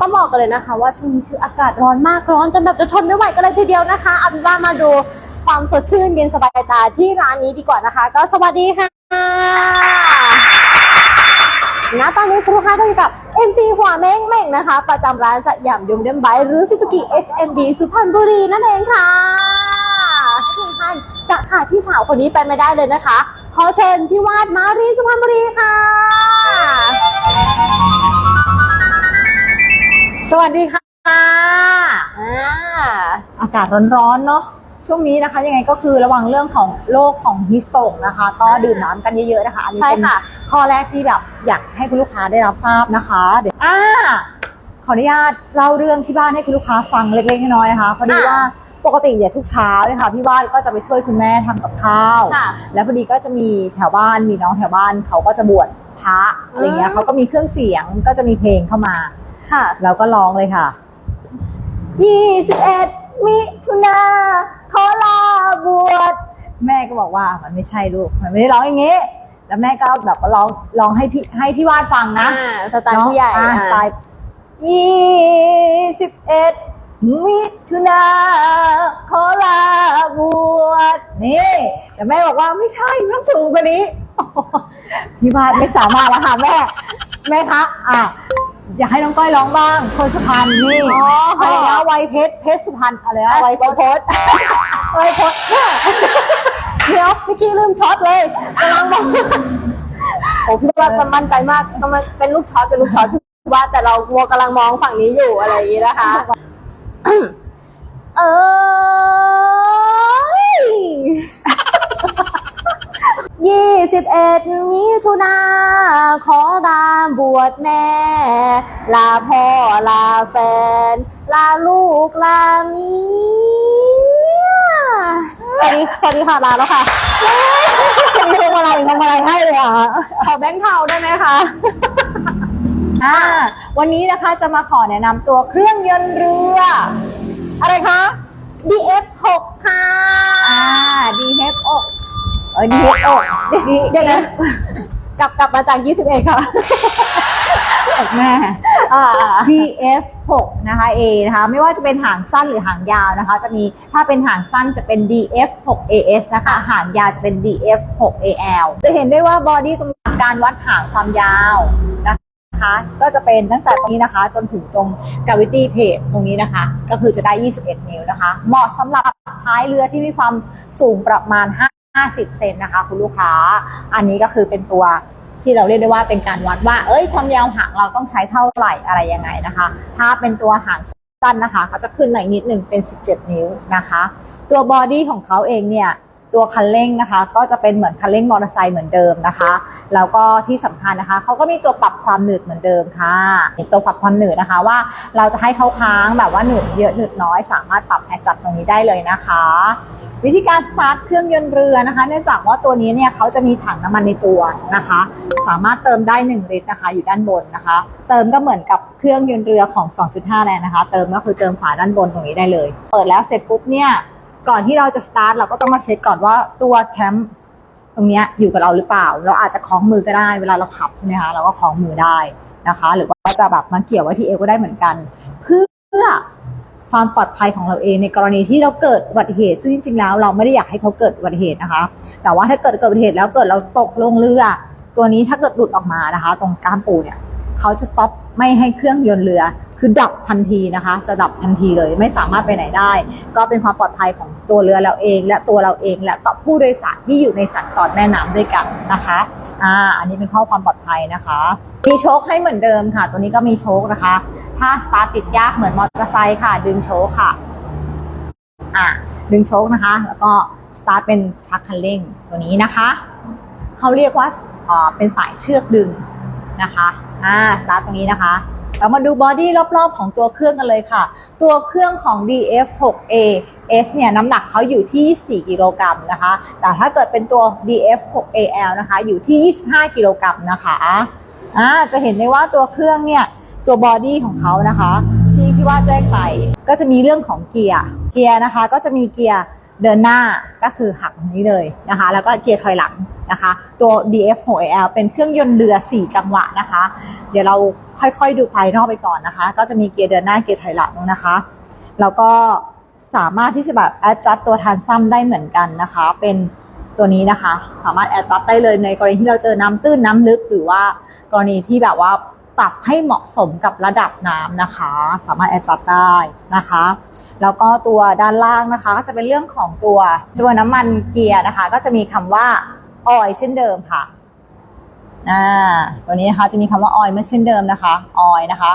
ต้องบอกกันเลยนะคะว่าช่วงนี้คืออากาศร้อนมากร้อนจนแบบจะทนไม่ไหวกันเลยทีเดียวนะคะเอาเป็นว่ามาดูความสดชื่นเย็นสบายตาที่ร้านนี้ดีกว่านะคะ ก็สวัสดีค่ะณตอนนี้คุณลูกค้าก็อยู่กับ MC หัวเม้งเม่งนะคะ ประจำร้านสยามยมเดมไบหรือ Suzuki SMD สุพรรณบุรีนั่นเองค่ะทุกท่านจะขาดพี่สาวคนนี้ไปไม่ได้เลยนะคะ ขอเชิญพี่วาดมารีสุพรรณบุรีค่ะ สวัสดีค่ะอ่าอากาศร้อนๆเนาะช่วงนี้นะคะ ยังไงก็คือระวังเรื่องของโรคของฮิสโตกนะคะ ก็ดื่มน้ำกันเยอะๆนะคะ อันนี้ใช่เป็นค่ะข้อแรกที่แบบอยากให้คุณลูกค้าได้รับทราบนะคะเดี๋ยวอ่าขออนุญาตเล่าเรื่องที่บ้านให้คุณลูกค้าฟังเล็กๆน้อยๆนะคะพอดีว่าปกติเนี่ยทุกเช้าเนี่ยค่ะพี่วาดก็จะไปช่วยคุณแม่ทำกับข้าวค่ะแล้วพอดีก็จะมีแถวบ้านมีน้องแถวบ้านเขาก็จะบวชพระอะไรเงี้อืยมเขาก็มีเครื่องเสียงก็จะมีเพลงเข้ามา ค่ะ เราก็ร้องเลยค่ะยี่สิบเอ็ดมิถุนาขอลาบวชแม่ก็บอกว่ามันไม่ใช่ลูก มันไม่ได้ร้องอย่างงี้ แล้วแม่ก็แบบว่าร้องร้องให้พี่ให้ที่วาดฟังนะอ่าสไตล์ผู้ใหญ่เนาะอ่าอ่า สไตล์ยี่สิบเอ็ดมิถุนาขอลาบวชนี่แต่แม่บอกว่าไม่ใช่ต้องสูงกว่านี้ พี่วาดไม่สามารถแล้วค่ะแม่ แม่คะ อะ อยากให้น้องก้อยร้องบ้าง คนสุพรรณนี่อ๋อออะไรนะไวยเพชรเพชรสุพรรณอะไรนะไวยพจน์ไวยพจน์เดี๋ยวเมื่อกี้ลืมช็อตเลยกำลังบอกผมพี่ว่าจะมั่นใจมากกำลังเป็นลูกช็อตเป็นลูกช็อตว่าแต่เราวัวกำลังมองฝั่งนี้อยู่อะไรอย่างนี้นะคะเอย ยี่สิบเอ็ดมิถุนาขอลาบวชแม่ ลาพ่อลาแฟน ลาลูกลาเมียสวัสดีสวัสดีค่ะลาแล้วค่ะมีพวงมาลัยพวงมาลัยให้เลยอะขอแบงค์เทาได้ไหมคะอ่าวันนี้นะคะจะมาขอแนะนำตัวเครื่องยนต์เรือ อะไรคะ DF6 ค่ะอ่า DHO เออ DHO ดีเดี๋ยวนะกลับกลับมาจาก 21 ค่ะ แม่ อ่า DF6 นะคะ A นะคะ ไม่ว่าจะเป็นหางสั้นหรือหางยาวนะคะ จะมีถ้าเป็นหางสั้นจะเป็น DF6AS นะคะ หางยาวจะเป็น DF6AL จะเห็นได้ว่าบอดี้ตรงการวัดหางความยาวนะคะก็จะเป็นตั้งแต่ตรงนี้นะคะ จนถึงตรง gravity plate ตรงนี้นะคะ ก็คือจะได้ 21 นิ้วนะคะ เหมาะสำหรับท้ายเรือที่มีความสูงประมาณ 50 เซนนะคะ คุณลูกค้า อันนี้ก็คือเป็นตัวที่เราเรียกได้ว่าเป็นการวัดว่า เอ้ยความยาวหางเราต้องใช้เท่าไหร่อะไรยังไงนะคะ ถ้าเป็นตัวหางสั้นนะคะ เขาจะขึ้นหน่อยนิดหนึ่งเป็น 17 นิ้วนะคะ ตัวบอดี้ของเขาเองเนี่ย ตัวคันเร่งนะคะ ก็จะเป็นเหมือนคันเร่งมอเตอร์ไซค์เหมือนเดิมนะคะแล้วก็ที่สำคัญนะคะเขาก็มีตัวปรับความหนืดเหมือนเดิมค่ะตัวปรับความหนืดนะคะว่าเราจะให้เขาค้างแบบว่าหนืดเยอะหนืดน้อย สามารถปรับแอดจัดตรงนี้ได้เลยนะคะ วิธีการสตาร์ทเครื่องยนต์เรือนะคะ เนื่องจากว่าตัวนี้เนี่ยเขาจะมีถังน้ำมันในตัวนะคะ สามารถเติมได้ 1 ลิตรนะคะ อยู่ด้านบนนะคะ เติมก็เหมือนกับเครื่องยนต์เรือของ 2.5แรงนะคะ เติมก็คือเติมฝาด้านบนตรงนี้ได้เลย เปิดแล้วเสร็จปุ๊บเนี่ย ก่อนที่เราจะสตาร์ทเราก็ต้องมาเช็คก่อนว่าตัวแคมป์ตรงเนี้ยอยู่กับเราหรือเปล่า เราอาจจะคล้องมือก็ได้ เวลาเราขับใช่ไหมคะ เราก็คล้องมือได้นะคะ หรือว่าจะแบบมาเกี่ยวไว้ที่เอวก็ได้เหมือนกัน เพื่อความปลอดภัยของเราเองในกรณีที่เราเกิดอุบัติเหตุ ซึ่งจริงๆแล้วเราไม่ได้อยากให้เขาเกิดอุบัติเหตุนะคะ แต่ว่าถ้าเกิดเกิดอุบัติเหตุแล้วเกิดเราตกลงเรือ ตัวนี้ถ้าเกิดหลุดออกมานะคะ ตรงก้ามปูเนี่ยเขาจะต็อปไม่ให้เครื่องยนต์เรือ คือดับทันทีนะคะ จะดับทันทีเลยไม่สามารถไปไหนได้ ก็เป็นความปลอดภัยของตัวเรือเราเอง และตัวเราเอง และก็ผู้โดยสารที่อยู่ในสันจอดแม่น้ำด้วยกันนะคะอ่าอันนี้เป็นข้อความปลอดภัยนะคะมีโชคให้เหมือนเดิมค่ะ ตัวนี้ก็มีโชคนะคะ ถ้าสตาร์ติดยากเหมือนมอเตอร์ไซค์ค่ะ ดึงโชคค่ะอะดึงโชคนะคะ แล้วก็สตาร์ทเป็นชักคันเร่งตัวนี้นะคะเขาเรียกว่าอ่าเป็นสายเชือกดึงนะคะอ่าสตาร์ทตรงนี้นะคะ เรามาดูบอดี้รอบๆของตัวเครื่องกันเลยค่ะ ตัวเครื่องของ DF6A S เนี่ยน้ำหนักเขาอยู่ที่ 4 กิโลกรัมนะคะ แต่ถ้าเกิดเป็นตัว DF6AL นะคะอยู่ที่ 25 กิโลกรัมนะคะอ่าจะเห็นได้ว่าตัวเครื่องเนี่ยตัวบอดี้ของเขานะคะ ที่พี่ว่าแจ้งไปก็จะมีเรื่องของเกียร์เกียร์นะคะก็จะมีเกียร์เดินหน้าก็คือหักตรงนี้เลยนะคะ แล้วก็เกียร์ถอยหลัง นะคะ ตัว DF 6L เป็นเครื่องยนต์เรือ 4 จังหวะนะคะ เดี๋ยวเราค่อยๆดูภายนอกไปก่อนนะคะ ก็จะมีเกียร์เดินหน้าเกียร์ถอยหลังนะคะ แล้วก็สามารถที่จะแบบ adjust ตัวทานซัมได้เหมือนกันนะคะ เป็นตัวนี้นะคะ สามารถ adjust ได้เลยในกรณีที่เราเจอน้ำตื้นน้ำลึก หรือว่ากรณีที่แบบว่าปรับให้เหมาะสมกับระดับน้ำนะคะ สามารถ adjust ได้นะคะแล้วก็ตัวด้านล่างนะคะ ก็จะเป็นเรื่องของตัวตัวน้ำมันเกียร์นะคะ ก็จะมีคำว่า oil เช่นเดิมค่ะอ่าตัวนี้นะคะจะมีคำว่า oil เมื่อเช่นเดิมนะคะ oil นะคะ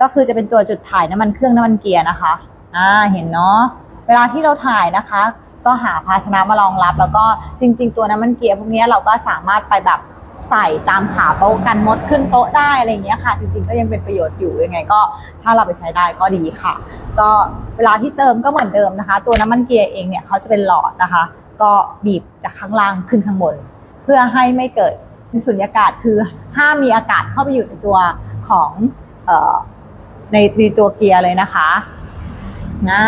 ก็คือจะเป็นตัวจุดถ่ายน้ำมันเครื่องน้ำมันเกียร์นะคะอ่าเห็นเนาะเวลาที่เราถ่ายนะคะ ก็หาภาชนะมารองรับ แล้วก็จริง ๆ ตัวน้ำมันเกียร์พวกนี้เราก็สามารถไปแบบใส่ตามขาโต๊ะกันมดขึ้นโต๊ะได้อะไรเงี้ยค่ะ จริงๆก็ยังเป็นประโยชน์อยู่ยังไง ก็ถ้าเราไปใช้ได้ก็ดีค่ะ ก็เวลาที่เติมก็เหมือนเดิมนะคะ ตัวน้ำมันเกียร์เองเนี่ยเขาจะเป็นหลอดนะคะ ก็บีบจากข้างล่างขึ้นข้างบน เพื่อให้ไม่เกิดสุญญากาศคือห้ามมีอากาศเข้าไปอยู่ในตัวของออในในตัวเกียร์เลยนะคะอ่า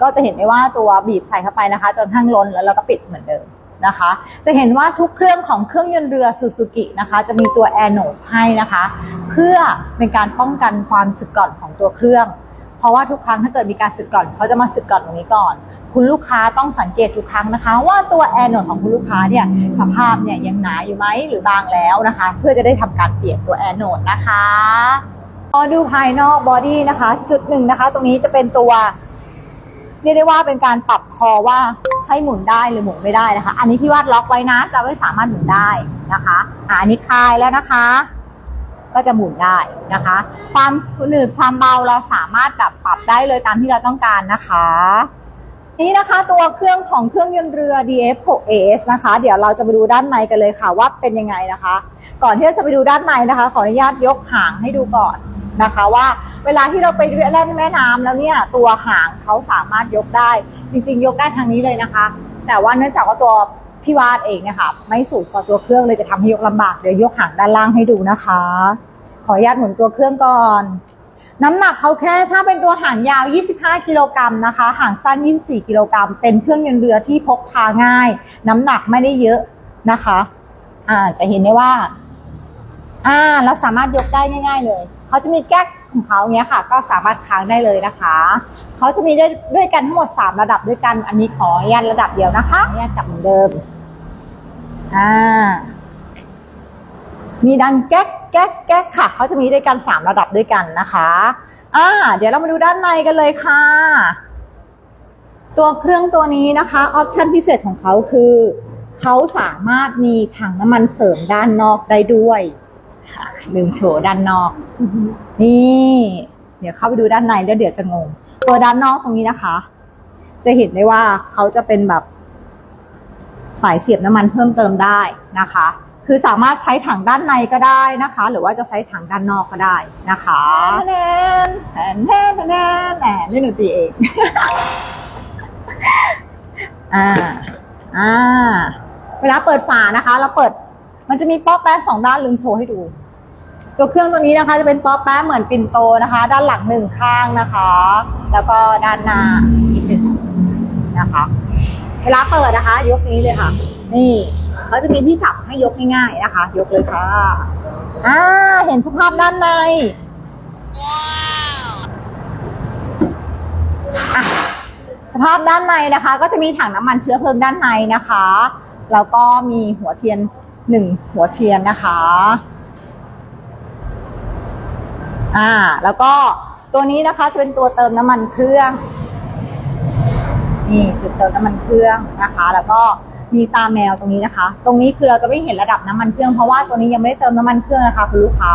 ก็จะเห็นได้ว่าตัวบีบใส่เข้าไปนะคะ จนทั้งล้นแล้วเราก็ปิดเหมือนเดิมนะคะ จะเห็นว่าทุกเครื่องของเครื่องยนต์เรือซูซูกินะคะ จะมีตัวแอร์โนดให้นะคะ เพื่อเป็นการป้องกันความสึกก่อนของตัวเครื่อง เพราะว่าทุกครั้งถ้าเกิดมีการสึกก่อนเขาจะมาสึกก่อนตรงนี้ก่อน คุณลูกค้าต้องสังเกตทุกครั้งนะคะ ว่าตัวแอร์โนดของคุณลูกค้าเนี่ยสภาพเนี่ยยังหนาอยู่ไหมหรือบางแล้วนะคะ เพื่อจะได้ทำการเปลี่ยนตัวแอร์โนดนะคะพอดูภายนอกบอดี้นะคะ จุดหนึ่งนะคะ ตรงนี้จะเป็นตัวเรียกได้ว่าเป็นการปรับคอว่าให้หมุนได้หรือหมุนไม่ได้นะคะ อันนี้พี่วาดล็อกไว้นะจะไม่สามารถหมุนได้นะคะอ่าอันนี้คลายแล้วนะคะ ก็จะหมุนได้นะคะ ความหนืดความเบาเราสามารถแบบปรับได้เลยตามที่เราต้องการนะคะ นี่นะคะตัวเครื่องของเครื่องยนต์เรือ DF6AS นะคะ เดี๋ยวเราจะไปดูด้านในกันเลยค่ะว่าเป็นยังไงนะคะ ก่อนที่เราจะไปดูด้านในนะคะ ขออนุญาตยกหางให้ดูก่อนนะคะว่าเวลาที่เราไปเล่นแม่น้ำแล้วเนี่ยตัวหางเขาสามารถยกได้ จริง ๆ ยกได้ทางนี้เลยนะคะ แต่ว่าเนื่องจากว่าตัวพี่วาดเองเนี่ยค่ะไม่สูงกว่าตัวเครื่องเลยจะทำให้ยกลำบากเดี๋ยวยกหางด้านล่างให้ดูนะคะ ขออนุญาตหมุนตัวเครื่องก่อน น้ำหนักเขาแค่ถ้าเป็นตัวหางยาว 25 กิโลกรัมนะคะ หางสั้น 24 กิโลกรัม เป็นเครื่องยนต์เรือที่พกพาง่าย น้ำหนักไม่ได้เยอะนะคะ อ่า จะเห็นได้ว่า อ่า เราสามารถยกได้ง่าย ๆ เลย เขาจะมีแก๊กของเขาเนี้ยค่ะ ก็สามารถค้างได้เลยนะคะ เขาจะมีด้วยด้วยกันทั้งหมด 3 ระดับด้วยกัน อันนี้ขออนุญาตระดับเดียวนะคะอนุญาตจับเหมือนเดิม อ่า มีดังแก๊ก แก๊กแก๊กค่ะเขาจะมีด้วยกันสามระดับด้วยกันนะคะอ่าเดี๋ยวเรามาดูด้านในกันเลยค่ะ ตัวเครื่องตัวนี้นะคะออปชันพิเศษของเขาคือเขาสามารถมีถังน้ำมันเสริมด้านนอกได้ด้วยค่ะลืมโชว์ด้านนอก นี่ เดี๋ยวเข้าไปดูด้านในแล้วเดี๋ยวจะงง ตัวด้านนอกตรงนี้นะคะ จะเห็นได้ว่าเขาจะเป็นแบบสายเสียบน้ำมันเพิ่มเติมได้นะคะ คือสามารถใช้ถังด้านในก็ได้นะคะ หรือว่าจะใช้ถังด้านนอกก็ได้นะคะแนนแนนแนนแนนแนนเล่นดนตรีเองอ่าอ่าเวลาเปิดฝานะคะ เราเปิดมันจะมีป๊อปแป๊ะสองด้านลืมโชว์ให้ดู ตัวเครื่องตัวนี้นะคะ จะเป็นป๊อปแป๊ะเหมือนปินโตนะคะ ด้านหลังหนึ่งข้างนะคะ แล้วก็ด้านหน้าอีกหนึ่งนะคะ เวลาเปิดนะคะ ยกนี้เลยค่ะ นี่ เขาจะมีที่จับให้ยกง่ายๆนะคะ ยกเลยค่ะอ่าเห็นสภาพด้านในอะสภาพด้านในนะคะ ก็จะมีถังน้ำมันเชื้อเพลิงด้านในนะคะแล้วก็มีหัวเทียนหนึ่งหัวเทียนนะคะอ่าแล้วก็ตัวนี้นะคะจะเป็นตัวเติมน้ำมันเครื่องนี่จุดเติมน้ำมันเครื่องนะคะ แล้วก็ มีตาแมวตรงนี้นะคะ ตรงนี้คือเราจะไม่เห็นระดับน้ำมันเครื่องเพราะว่าตัวนี้ยังไม่ได้เติมน้ำมันเครื่องนะคะคุณลูกค้า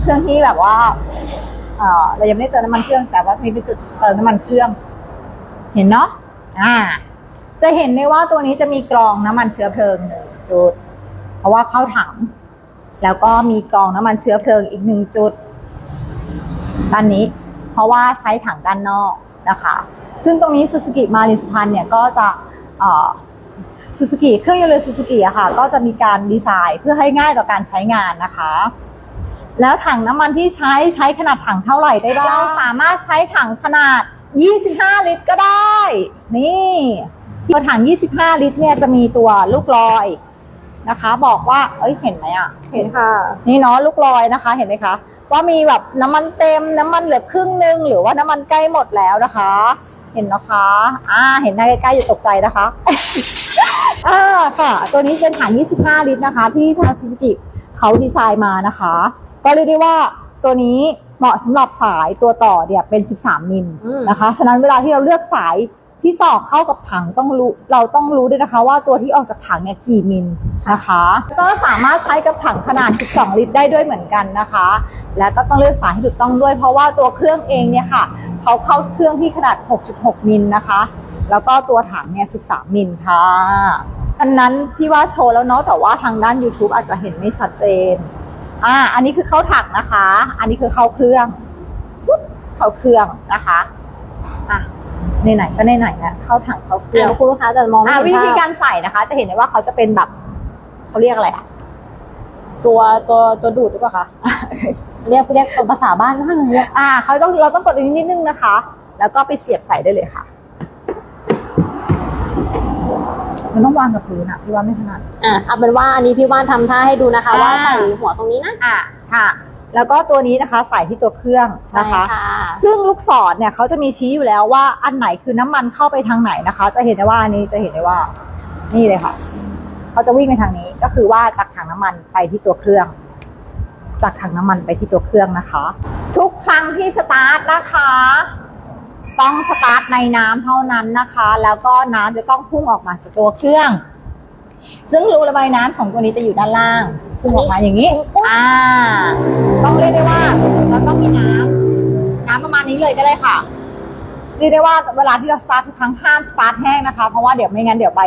เครื่องที่แบบว่าเออเรายังไม่ได้เติมน้ำมันเครื่อง แต่ว่ามีเป็นจุดเติมน้ำมันเครื่อง เห็นเนาะอ่า จะเห็นได้ว่าตัวนี้จะมีกรองน้ำมันเชื้อเพลิงหนึ่งจุด เพราะว่าเข้าถังแล้วก็มีกรองน้ำมันเชื้อเพลิงอีกหนึ่งจุดด้านนี้ เพราะว่าใช้ถังด้านนอกนะคะ ซึ่งตรงนี้ซูซูกิมาริสุพรรณเนี่ยก็จะ ซูซูกิเครื่องยนต์เรือซูซูกิอะค่ะ ก็จะมีการดีไซน์เพื่อให้ง่ายต่อการใช้งานนะคะ แล้วถังน้ำมันที่ใช้ใช้ขนาดถังเท่าไหร่ได้บ้างเราสามารถใช้ถังขนาด 25 ลิตรก็ได้ นี่ตัวถัง 25 ลิตรเนี่ยจะมีตัวลูกลอยนะคะ บอกว่า เอ้ยเห็นไหมอะ เห็นค่ะ นี่เนาะลูกลอยนะคะ เห็นไหมคะว่ามีแบบน้ำมันเต็มน้ำมันเหลือครึ่งนึงหรือว่าน้ำมันใกล้หมดแล้วนะคะ เห็นนะคะ อ่า เห็นหน้าใกล้ๆอย่าตกใจนะคะ อ่า ค่ะ ตัวนี้เป็นถัง25 ลิตรนะคะ ที่ทางซูซูกิเขาดีไซน์มานะคะ ก็เรียกได้ว่าตัวนี้เหมาะสำหรับสายตัวต่อเนี่ยเป็น 13 มิลอืมนะคะ ฉะนั้นเวลาที่เราเลือกสาย ที่ต่อเข้ากับถังต้องรู้เราต้องรู้ด้วยนะคะ ว่าตัวที่ออกจากถังเนี่ยกี่มิลนะคะ ก็สามารถใช้กับถังขนาด 12 ลิตรได้ด้วยเหมือนกันนะคะ และก็ต้องเลือกสายให้ถูกต้องด้วย เพราะว่าตัวเครื่องเองเนี่ยค่ะเขาเข้าเครื่องที่ขนาด 6.6 มิลนะคะ แล้วก็ตัวถังเนี่ย 13 มิลค่ะอันนั้นพี่ว่าโชว์แล้วเนาะแต่ว่าทางด้าน YouTube อาจจะเห็นไม่ชัดเจนอ่าอันนี้คือเข้าถังนะคะ อันนี้คือเข้าเครื่องเข้าเครื่องนะคะอะ ไหนๆก็ในไหนๆนะเข้าถังเข้าเครื่องอ่าคุณลูกค้าจะมองไม่อ่าเห็นวิธีภาพการใส่นะคะ จะเห็นได้ว่าเขาจะเป็นแบบเขาเรียกอะไรอะตัวตัวตัวดูดหรือเปล่าคะ เรียกเรียกภาษาบ้านว่าไงเรียกอ่าเขาต้องเราต้องกดอันนี้นิดนึงนะคะ แล้วก็ไปเสียบใส่ได้เลยค่ะ มันต้องวางกับพื้นอะพี่ว่าไม่ถนัด อะเอาเป็นว่าอันนี้พี่ว่านทำท่าให้ดูนะคะอ่าว่า ใส่หัวตรงนี้นะ อะค่ะ แล้วก็ตัวนี้นะคะใส่ที่ตัวเครื่องนะคะ ซึ่งลูกศรเนี่ยเขาจะมีชี้อยู่แล้วว่าอันไหนคือน้ำมันเข้าไปทางไหนนะคะ จะเห็นได้ว่าอันนี้จะเห็นได้ว่า นี่เลยค่ะเขาจะวิ่งไปทางนี้ก็คือว่าจากถังน้ำมันไปที่ตัวเครื่อง จากถังน้ำมันไปที่ตัวเครื่องนะคะ ทุกครั้งที่สตาร์ทนะคะ ต้องสตาร์ทในน้ำเท่านั้นนะคะ แล้วก็น้ำจะต้องพุ่งออกมาจากตัวเครื่อง ซึ่งรูระบายน้ำของตัวนี้จะอยู่ด้านล่าง พุ่งออกมาอย่างนี้ อ่า ต้องเรียกได้ว่าเราต้องมีน้ำน้ำประมาณนี้เลยก็ได้ค่ะเรียกได้ว่าเวลาที่เราสตาร์ททุกครั้งห้ามสตาร์ทแห้งนะคะ เพราะว่าเดี๋ยวไม่งั้นเดี๋ยวไป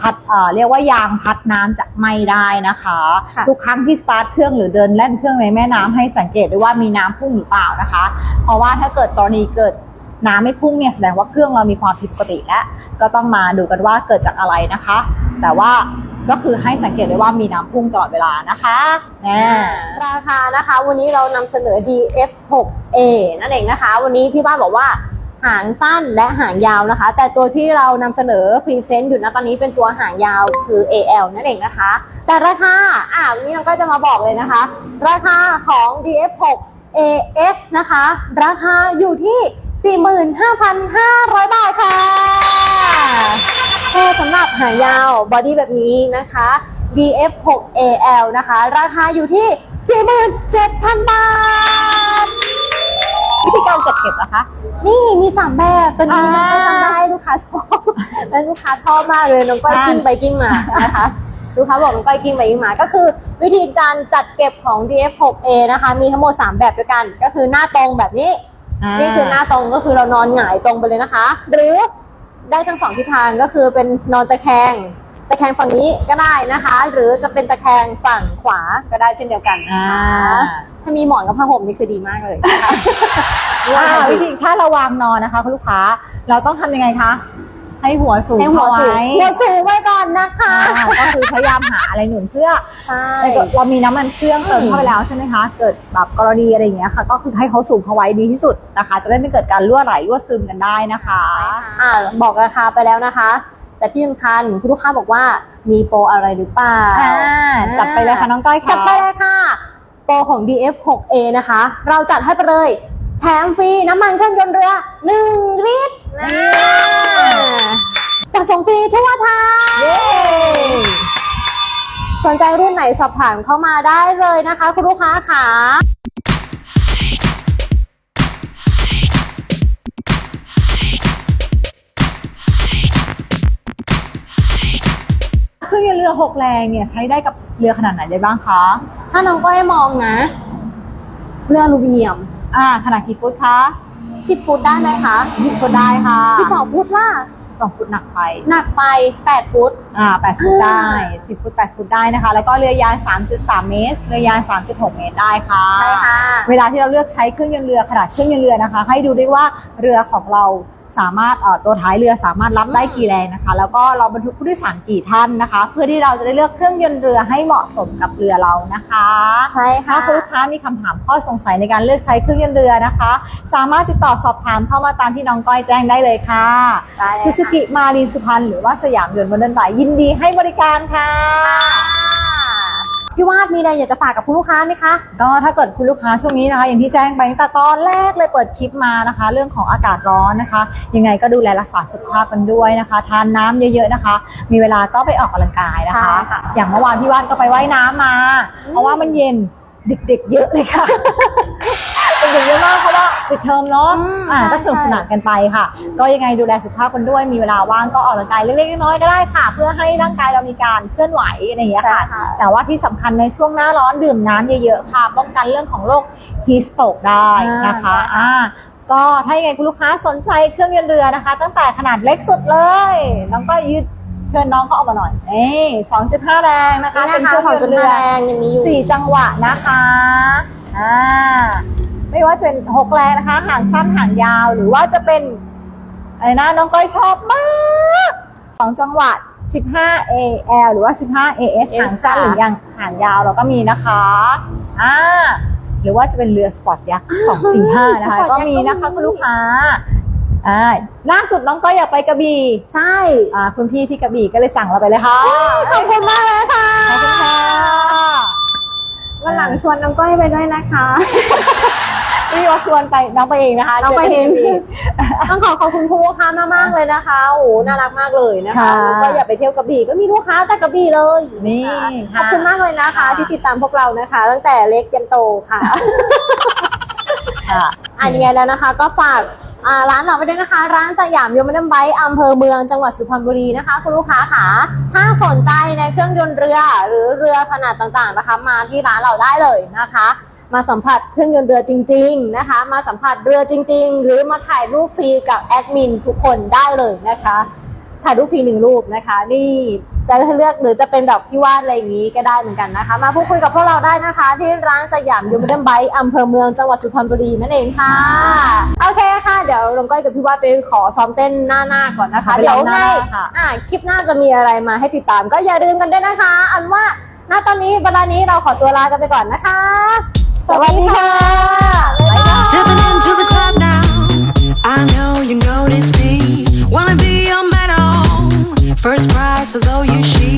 พัดเอ่อเรียกว่ายางพัดน้ำจะไหม่ได้นะคะค่ะทุกครั้งที่สตาร์ทเครื่องหรือเดินเล่นเครื่องในแม่น้ำให้สังเกตด้วยว่ามีน้ำพุ่งหรือเปล่านะคะ เพราะว่าถ้าเกิดกรณีเกิดน้ำไม่พุ่งเนี่ยแสดงว่าเครื่องเรามีความผิดปกติแล้วก็ต้องมาดูกันว่าเกิดจากอะไรนะคะ แต่ว่า ก็คือให้สังเกตได้ว่ามีน้ำพุ่งตลอดเวลานะคะน่ราคานะคะ วันนี้เรานำเสนอ DF6A นั่นเองนะคะ วันนี้พี่บ้านบอกว่าหางสั้นและหางยาวนะคะ แต่ตัวที่เรานำเสนอพรีเซนต์อยู่นะตอนนี้เป็นตัวหางยาวคือ AL นั่นเองนะคะ แต่ราคาอ่าวันนี้เราก็จะมาบอกเลยนะคะ ราคาของ DF6 AS นะคะ ราคาอยู่ที่ 45,500 บาทค่ะ แต่สำหรับหางยาวบอดี้แบบนี้นะคะ DF6AL นะคะ ราคาอยู่ที่ 47,000 บาท วิธีการจัดเก็บนะคะ นี่มีสามแบบตัวนี้น้องก้อยอ่าจำได้ลูกค้าชอบ และลูกค้าชอบมากเลยน้องก้อยอ่ากิ้งไปกิ้งมานะคะลูกค้าบอกน้องก้อยกิ้งไปกิ้งมาก็คือ วิธีการจัดเก็บของ DF6A นะคะ มีทั้งหมด 3 แบบด้วยกัน ก็คือหน้าตรงแบบนี้ นี่คือหน้าตรงก็คือเรานอนหงายตรงไปเลยนะคะ หรือ ได้ทั้งสองทิศทางก็คือเป็นนอนตะแคงตะแคงฝั่งนี้ก็ได้นะคะ หรือจะเป็นตะแคงฝั่งขวาก็ได้เช่นเดียวกันนะอ่าคะถ้ามีหมอนกับผ้าห่มนี่คือดีมากเลยนะคะอ่าวิธีถ้าเราวางนอนนะคะคุณลูกค้าเราต้องทำยังไงคะ ให้หัวสูงให้หัวสูงเอาไหัวสูงไว้ก่อนนะคะ อ่าก็คือพยายามหาอะไรหนุนเพื่อ ใช่เรามีน้ำมันเครื่องเติมอืมเข้าไปแล้วใช่ไหมคะ เกิดแบบกรณีอะไรอย่างเงี้ยค่ะ ก็คือให้เขาสูงเข้าไว้ดีที่สุดนะคะ จะได้ไม่เกิดการรั่วไหลรั่วซึมกันได้นะคะอ่าบอกราคาไปแล้วนะคะ แต่ที่สำคัญคุณลูกค้าบอกว่ามีโปรอะไรหรือเปล่าอ่าจัดไปเลยค่ะน้องก้อยค่ะ จัดไปเลยค่ะ โปรของ DF6A นะคะ เราจัดให้ไปเลย แถมฟรีน้ำมันเครื่องยนต์เรือ 1 ลิตรนะจัดส่งฟรีทั่วไทยเย้สนใจรุ่นไหนสอบถามเข้ามาได้เลยนะคะ คุณลูกค้าค่ะเครื่องยนต์เรือหกแรงเนี่ยใช้ได้กับเรือขนาดไหนได้บ้างคะ ถ้าน้องก็ให้มองนะ เรืออลูมิเนียม อ่าขนาดกี่ฟุตคะ10ฟุตได้ไหมคะสิบฟุตได้ค่ะ12ฟุตล่ะสองฟุตหนักไป หนักไป8ฟุต อ่า8ฟุตได้อ่า10ฟุต8ฟุตได้นะคะ แล้วก็เรือยาน3.3เมตร เรือยาน3.6เมตรได้ค่ะ ใช่ค่ะ เวลาที่เราเลือกใช้เครื่องยนต์เรือขนาดเครื่องยนต์เรือนะคะ ให้ดูด้วยว่าเรือของเรา สามารถเอ่อตัวท้ายเรือสามารถรับได้กี่แรงนะคะ แล้วก็เราบรรทุกผู้โดยสารกี่ท่านนะคะ เพื่อที่เราจะได้เลือกเครื่องยนต์เรือให้เหมาะสมกับเรือเรานะคะใช่ค่ะถ้าคุณลูกค้ามีคำถามข้อสงสัยในการเลือกใช้เครื่องยนต์เรือนะคะ สามารถติดต่อสอบถามเข้ามาตามที่น้องก้อยแจ้งได้เลยค่ะได้เลยค่ะซูซูกิมารีนสุพรรณหรือว่าสยามยนต์วันเดินบ่ายยินดีให้บริการค่ะค่ะ พี่วาดมีอะไรอยากจะฝากกับคุณลูกค้าไหมคะ ก็ถ้าเกิดคุณลูกค้าช่วงนี้นะคะ อย่างที่แจ้งไปตั้งแต่ตอนแรกเลยเปิดคลิปมานะคะ เรื่องของอากาศร้อนนะคะ ยังไงก็ดูแลรักษาสุขภาพกันด้วยนะคะ ทานน้ำเยอะๆนะคะ มีเวลาก็ไปออกกำลังกายนะคะใช่ค่ะอย่างเมื่อวานพี่ว่านก็ไปว่ายน้ำมา เพราะว่ามันเย็นเด็กๆเยอะเลยค่ะ เป็นเด็กเยอะมากเพราะว่า ปิดเทอมเนาะอืมอ่าใช่ ก็สนุกสนานกันไปค่ะ ก็ยังไงดูแลสุขภาพกันด้วยมีเวลาว่างก็ออกกำลังกายเล็กๆน้อยๆก็ได้ค่ะ เพื่อให้ร่างกายเรามีการเคลื่อนไหวอะไรอย่างเงี้ยค่ะใช่ค่ะ แต่ว่าที่สำคัญในช่วงหน้าร้อนดื่มน้ำเยอะๆค่ะ ป้องกันเรื่องของโรคฮีสโตกได้นะคะอ่าอ่าก็ถ้ายังไงคุณลูกค้าสนใจเครื่องยนต์เรือนะคะ ตั้งแต่ขนาดเล็กสุดเลยน้องก็ยืดเชิญน้องเขาออกมาหน่อยนี่2.5แรงนะคะ นี่เป็นนะเคคะรื่องขอยงนจุดต์เรือแรงยังมีอยู่ สี่จังหวะนะคะ อ่า ไม่ว่าจะเป็นหกแรงนะคะห่างสั้นห่างยาวหรือว่าจะเป็นอะไรนะน้องก้อยชอบมากสองจังหวะ15 AL หรือว่า 15 AS ห่างสั้นหรือยังห่างยาวเราก็มีนะคะอ่าหรือว่าจะเป็นเรือสปอร์ตยักษ์245นะคะก็มีนะคะคุณลูกค้าอ่าล่าสุดน้องก้อยอยากไปกระบี่ใช่อ่าคุณพี่ที่กระบี่ก็เลยสั่งเราไปเลยค่ะขอบคุณมากเลยค่ะขอบคุณค่ะวันหลังชวนน้องก้อยไปด้วยนะคะ พี่ว่าชวนไปน้องไปเองนะคะน้องไปเองจกันต้องขอขอบคุณคุณลูกค้ามากๆเลยนะคะโอ้โหน่ารักมากเลยนะคะค่ะแล้วก็อย่าไปเที่ยวกระบี่ก็มีลูกค้าจากกระบี่เลยนี่ขอบคุณมากเลยนะคะค่ะที่ติดตามพวกเรานะคะ ตั้งแต่เล็กยันโตค่ะค่ะอะยังไงแล้วนะคะ ก็ฝากอ่าร้านเราไปด้วยนะคะ ร้านสยามยมนิยมไบค์อำเภอเมืองจังหวัดสุพรรณบุรีนะคะ คุณลูกค้าค่ะถ้าสนใจในเครื่องยนต์เรือหรือเรือขนาดต่างๆนะคะ มาที่ร้านเราได้เลยนะคะ มาสัมผัสเครื่องยนต์เรือจริง ๆนะคะ มาสัมผัสเรือจริง ๆ หรือมาถ่ายรูปฟรีกับแอดมินทุกคนได้เลยนะคะ ถ่ายรูปฟรีหนึ่งรูปนะคะ นี่จะเลือกหรือจะเป็นแบบพี่วาดอะไรอย่างนี้ก็ได้เหมือนกันนะคะ มาพูดคุยกับพวกเราได้นะคะ ที่ร้านสยามยูมิเดมไบค์อำเภอเมืองจังหวัดสุพรรณบุรีนั่นเองค่ะ โอเคค่ะ เดี๋ยวลงก้อยกับพี่วาดไปขอซ้อมเต้นหน้าหน้าก่อนนะคะไปเดี๋ยวลำหน้าให้ค่ะอ่าคลิปหน้าจะมีอะไรมาให้ติดตามก็อย่าลืมกันด้วยนะคะ อันว่าณตอนนี้เวลานี้เราขอตัวลากันไปก่อนนะคะ สวัสดีค่ะ Stepping into the club now. I know you notice me. Wanna be. First prize, hello, you she.